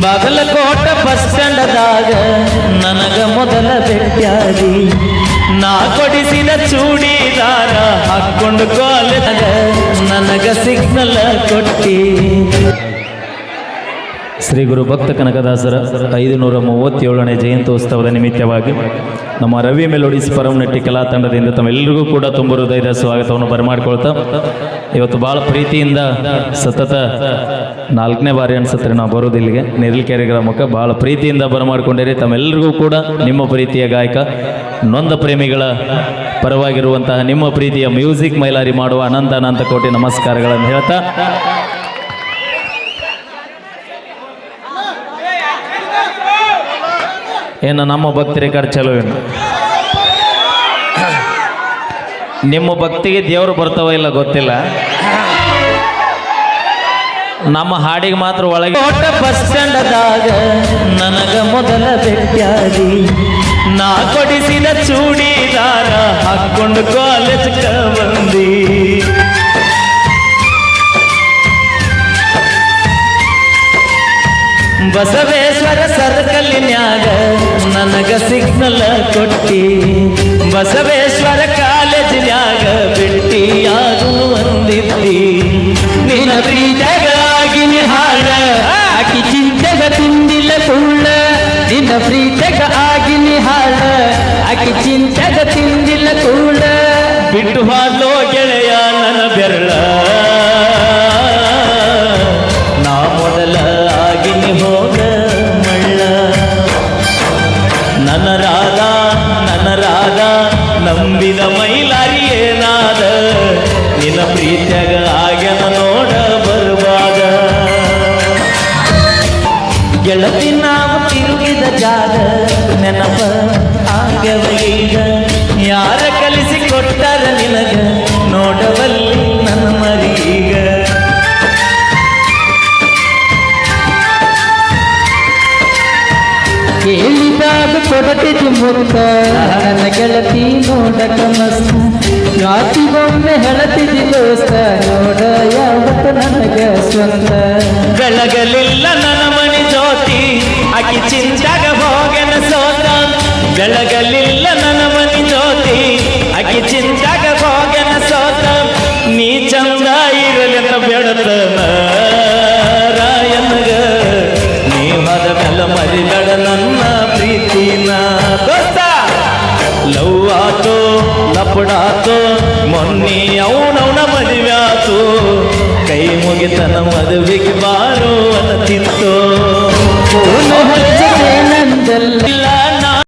Bagalkot bus ಸ್ಟ್ಯಾಂಡದಾಗ ನನಗ ಮೊದಲ ಭೇಟಿಯಾಗಿ ನಾ ಕೊಡಿಸಿದ ಚೂಡಿದಾರ ಹಾಕೊಂಡು ಕಾಲದಾಗ ನನಗ ಸಿಗ್ನಲ್ ಕೊಟ್ಟಿ. ಶ್ರೀ ಗುರು ಭಕ್ತ ಕನಕದಾಸರ ಐದುನೂರ ಮೂವತ್ತೇಳನೇ ಜಯಂತ್ಯೋತ್ಸವದ ನಿಮಿತ್ತವಾಗಿ ನಮ್ಮ ರವಿ ಮೆಲೋಡಿಸ್ ಪರಮನಟ್ಟಿ ಕಲಾ ತಂಡದಿಂದ ತಮ್ಮೆಲ್ಲರಿಗೂ ಕೂಡ ತುಂಬ ಹೃದಯದ ಸ್ವಾಗತವನ್ನು ಬರಮಾಡ್ಕೊಳ್ತಾ, ಇವತ್ತು ಭಾಳ ಪ್ರೀತಿಯಿಂದ ಸತತ ನಾಲ್ಕನೇ ಬಾರಿ ಅನ್ಸತ್ರೆ ನಾವು ಬರೋದು ಇಲ್ಲಿಗೆ. ನೆರಳಿಕೆರೆ ಗ್ರಾಮಕ್ಕೆ ಭಾಳ ಪ್ರೀತಿಯಿಂದ ಬರಮಾಡ್ಕೊಂಡಿರಿ. ತಮ್ಮೆಲ್ಲರಿಗೂ ಕೂಡ ನಿಮ್ಮ ಪ್ರೀತಿಯ ಗಾಯಕ, ನೊಂದ ಪ್ರೇಮಿಗಳ ಪರವಾಗಿರುವಂತಹ ನಿಮ್ಮ ಪ್ರೀತಿಯ ಮ್ಯೂಸಿಕ್ ಮೈಲಾರಿ ಮಾಡುವ ಅನಂತ ಅನಂತ ಕೋಟಿ ನಮಸ್ಕಾರಗಳನ್ನು ಹೇಳ್ತಾ ಏನು ನಮ್ಮ ಭಕ್ತಿ ರೆಕಾರ್ಡ್ ಚಲೋ ಏನು? ನಿಮ್ಮ ಭಕ್ತಿಗೆ ದೇವರು ಬರ್ತಾವ ಇಲ್ಲ ಗೊತ್ತಿಲ್ಲ. ನಮ್ಮ ಹಾಡಿಗೆ ಮಾತ್ರ ಒಳಗೆ ಬಸ್ ಸ್ಟ್ಯಾಂಡದಾಗ ನನಗ ಮೊದಲ ಭೇಟಿಯಾಗಿ ನಾ ಕೊಡಿಸಿದ ಚೂಡಿದಾರ ಹಾಕೊಂಡು ಕಾಲೇಜ್ ಬಸವೇಶ್ವರ ಸರ್ಕಲಿನ್ಯಾಗ ನನಗ ಸಿಗ್ನಲ್ ಕೊಟ್ಟಿ? ಬಸವೇಶ್ವರ ಕಾಲೇಜಿನ್ಯಾಗ ಭೇಟಿಯಾಗು ಅಂದಿದ್ದಿ ನಿನ್ನ ಪ್ರೀತಗಾಗಿ ಹಾಡ, ಆಕಿ ಚಿಂತೆಗ ತಿಂದಿಲ್ಲ ಸುಳ್ಳ. ನಿನ್ನ ಪ್ರೀತಗ ಆಗಿ ಹಾಡ, ಆಕಿ ಚಿಂತೆಗ ತಿಂದಿಲ್ಲ ಸುಳ್ಳ. ಬಿಟ್ಟು ಹಾಡೋ ಗೆಳೆಯ, ನನ್ನ ಬೆರಳ. ನಂಬಿದ ಮೈಲಾರಿ ಏನಾದ ನಿನ್ನ ಪ್ರೀತ್ಯಾಗ ಆಗ್ಯನ ನೋಡ ಬರುವಾಗ ಗೆಳತಿ ನಾವು ತಿರುಗಿದ ಜಾಗ ನೆನಪ ಆಗ್ಯವ ಈಗ? ಯಾರ ಕಲಿಸಿ ಕೊಟ್ಟಾರ ನಿನಗ? ಕೇಳಿದಾಗ ಕೊಡತಿ ಮುರುಕ ನನ್ನ ಗೆಳತಿ ನೋಡಕ ಮಸ್ತ ಜಾತಿಗೊಮ್ಮೆ ಹೆಳತಿದಿ ದೋಸ್ತ. ನೋಡ ಯಾವತ್ತು ನನಗ ಸ್ವಂತ ಬೆಳಗಲಿಲ್ಲ ನನ್ನ ಮನೆ ಜ್ಯೋತಿ. ಅಕಿ ಚಿಂತಾಗ ಹೋಗನ ಸೋತ. ಬೆಳಗಲಿಲ್ಲ ಲಪಡಾತು ಮೊನ್ನೆ ಅವನವನ ಮದುವೆ ಆತು. ಕೈ ಮುಗಿತನ ಮದುವೆಗೆ ಬಾರೋ.